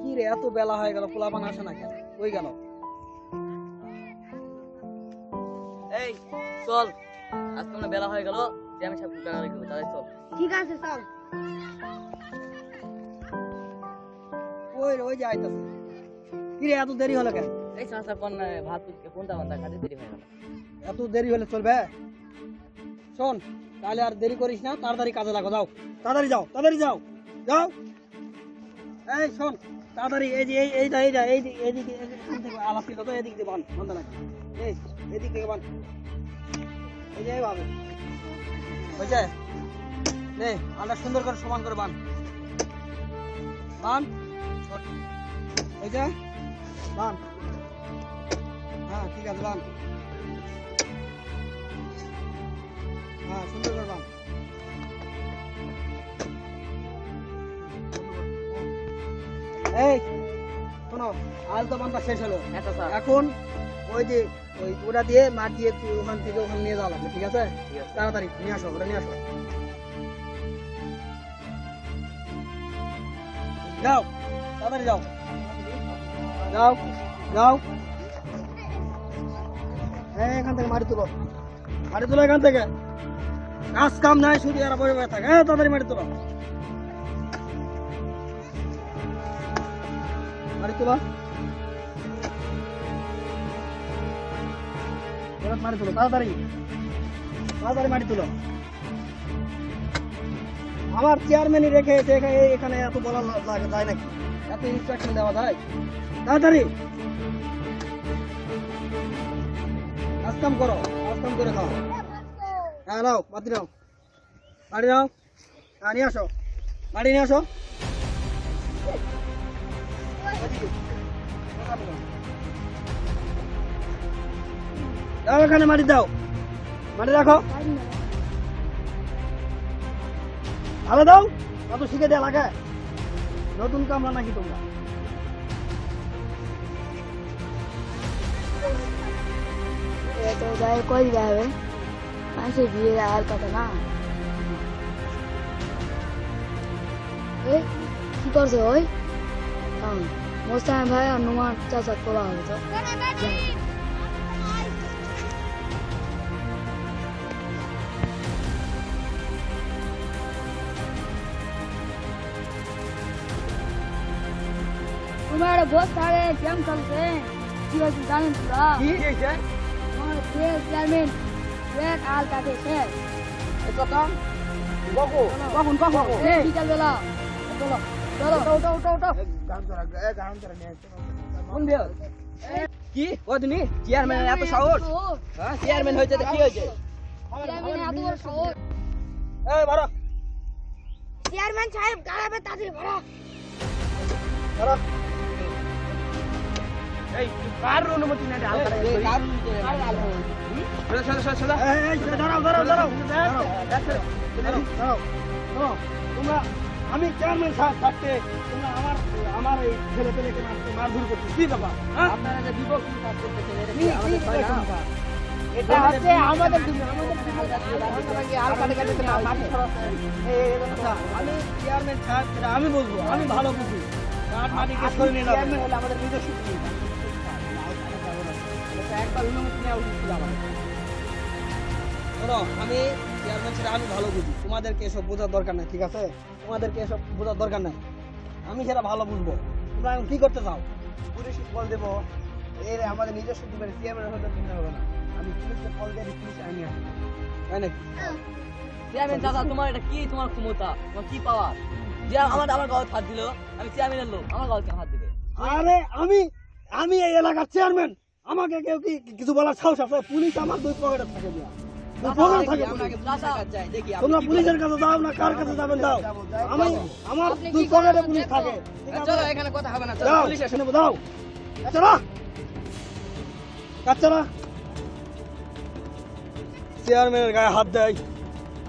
কি রে এত বেলা হয়ে গেল পোলাপান আসে না কেন? ওই গেল? এই চল। আজ তোমরা বেলা হয়ে গেল যে আমি সব চল। ঠিক আছে চল। ওই ওই যে আইতাছে। এত দেরি হলো কেন? এই সাসা কোন ভাত কোনটা বান্দা খাতে দেরি হয়ে গেল। এত দেরি হলে চলবে? শোন তাহলে আর দেরি করিস না তাড়াতাড়ি কাজে লাগো যাও। তাড়াতাড়ি যাও তাড়াতাড়ি যাও যাও। এই শোন তাড়াতাড়ি এই যে এই এইটা এইটা এই দিক এইদিকে আলাপ ছিল তো এদিক দিয়ে বান বান্ধা নাকি এই এদিক থেকে বান এই যে এইভাবে বুঝছে নে আলটা সুন্দর করে সমান করে বান বান এই যে বান হ্যাঁ ঠিক আছে বান হ্যাঁ সুন্দর করে বান এই শোনো আজ তো বান্ধা শেষ হলো। আচ্ছা এখন ওই যে ওই ওটা দিয়ে মাঠ দিয়ে একটু ওখান থেকে ওখানে নিয়ে যাওয়া লাগবে ঠিক আছে? ঠিক আছে। তাড়াতাড়ি নিয়ে আসো ওটা নিয়ে আসো। যাও। তাড়াতাড়ি যাও। যাও যাও। এই এখান থেকে মাটি তুলো। এখান থেকে। কাম নাই হ্যাঁ তাড়াতাড়ি তুলো। মাটি তুলো। তাড়াতাড়ি। তাড়াতাড়ি মাটি তুলো। আমার চেয়ারম্যানই রেখে এখানে এত বলা যায় নাকি? এত ইনস্ট্রাকশন দেওয়া যায়? তাড়াতাড়ি। কাম করো কাম করে খাও। হ্যাঁ নাও মাটি নাও। হ্যাঁ নিয়ে আসো। নিয়ে আসো। দাও এখানে মাটি দাও। মাটি রাখো। ভালো দাও। কত শিখে দেয়া লাগে? নতুন কামরা নাকি তোমরা তো যাই কই যাবে মানুষের বিয়ে আর কথা না এ কি করছে ওই মোস্তান ভাই আর নুমান চাচা তোলা হবে তো যাই। তোমার বস থাকে কেম চলছে কি হয়েছে জানেন তোরা কি হয়েছে আমার প্রেস চেয়ারম্যান ব্রেক আল কাটে শেষ কখন কখন কখন কখন এই বিকালবেলা চলো চলো উঠো উঠো উঠো কোন বিয়ে কি ও তুমি চেয়ারম্যান এত সাহস হ্যাঁ চেয়ারম্যান হয়েছে তো কি হয়েছে চেয়ারম্যান এত বড় শহর এই বারো চেয়ারম্যান সাহেব গাড়াবে তাদের বারো এই কার অনুমতি নেই হালকা দাঁড়াও দাঁড়াও দাঁড়াও। দাঁড়াও দাঁড়াও তোমরা আমি চেয়ারম্যান সাহেব থাকতে তোমরা আমার আমার এই ছেলে পেলেকে মারধর করছ কি ব্যাপার? আপনারা যে বিপক্ষ কাজ করতেছেন এটা কি আমাদের না। এটা হচ্ছে আমাদের আমি চেয়ারম্যান সাহেব আমি বলব আমি ভালো বুঝি। কাঠ মাটি কাজ করে হলে আমাদের নিজস্ব একবার অনুমতি নেওয়া উচিত ছিল আমাদের শোনো আমি চেয়ারম্যান সেটা আমি ভালো বুঝি। তোমাদেরকে এসব বোঝার দরকার নাই ঠিক আছে? তোমাদেরকে এসব বোঝার দরকার নাই। আমি সেটা ভালো বুঝব। তোমরা এখন কি করতে চাও? পুলিশ কল দেবো। এর আমাদের নিজস্ব দিবেন চেয়ারম্যান হলে চিন্তা হবে না। আমি পুলিশকে কল দিয়ে পুলিশ আনি আসি তাই নাকি? চেয়ারম্যান চাচা তোমার এটা কি? তোমার ক্ষমতা তোমার কি পাওয়ার যে আমার আমার গায়ে হাত দিল আমি চেয়ারম্যানের লোক আমার গায়ে হাত দিবে? আরে আমি আমি এই এলাকার চেয়ারম্যান আমাকে কেউ কি কিছু বলার সাহস আছে? পুলিশ আমার দুই পকেটে থাকে তোমরা পুলিশের কাছে যাও না কার কাছে যাবেন যাও। আমি আমার দুই পকেটে পুলিশ থাকে। চলো এখানে কথা হবে না চলো যাও পুলিশ এখানে দাও চলো কাচ্চারা! চেয়ারম্যানের গায়ে হাত দেয়।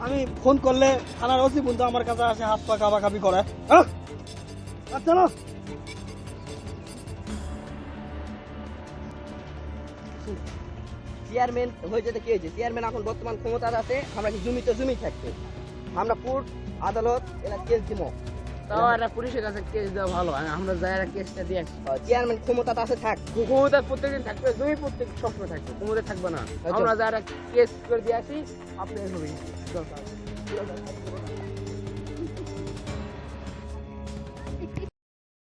আমি ফোন করলে থানার ওসি বন্ধু আমার কাছে আসে হাত পা কাবাকাবি করে। হ্যাঁ আর চেয়ারম্যান হয়ে যেতে কি হয়েছে? চেয়ারম্যান এখন বর্তমান ক্ষমতা আছে আমরা কি জমি তো জমি থাকবে? আমরা কোর্ট আদালত এরা কেস দিব। তাও একটা পুলিশের কাছে কেস দেওয়া ভালো আমরা যাই একটা কেসটা দিয়ে চেয়ারম্যান ক্ষমতা আছে থাক। ক্ষমতা প্রত্যেকদিন থাকবে জমি প্রত্যেক সবসময় থাকবে ক্ষমতা থাকবে না। আমরা যারা কেস করে দিয়ে আসি আপনি দরকার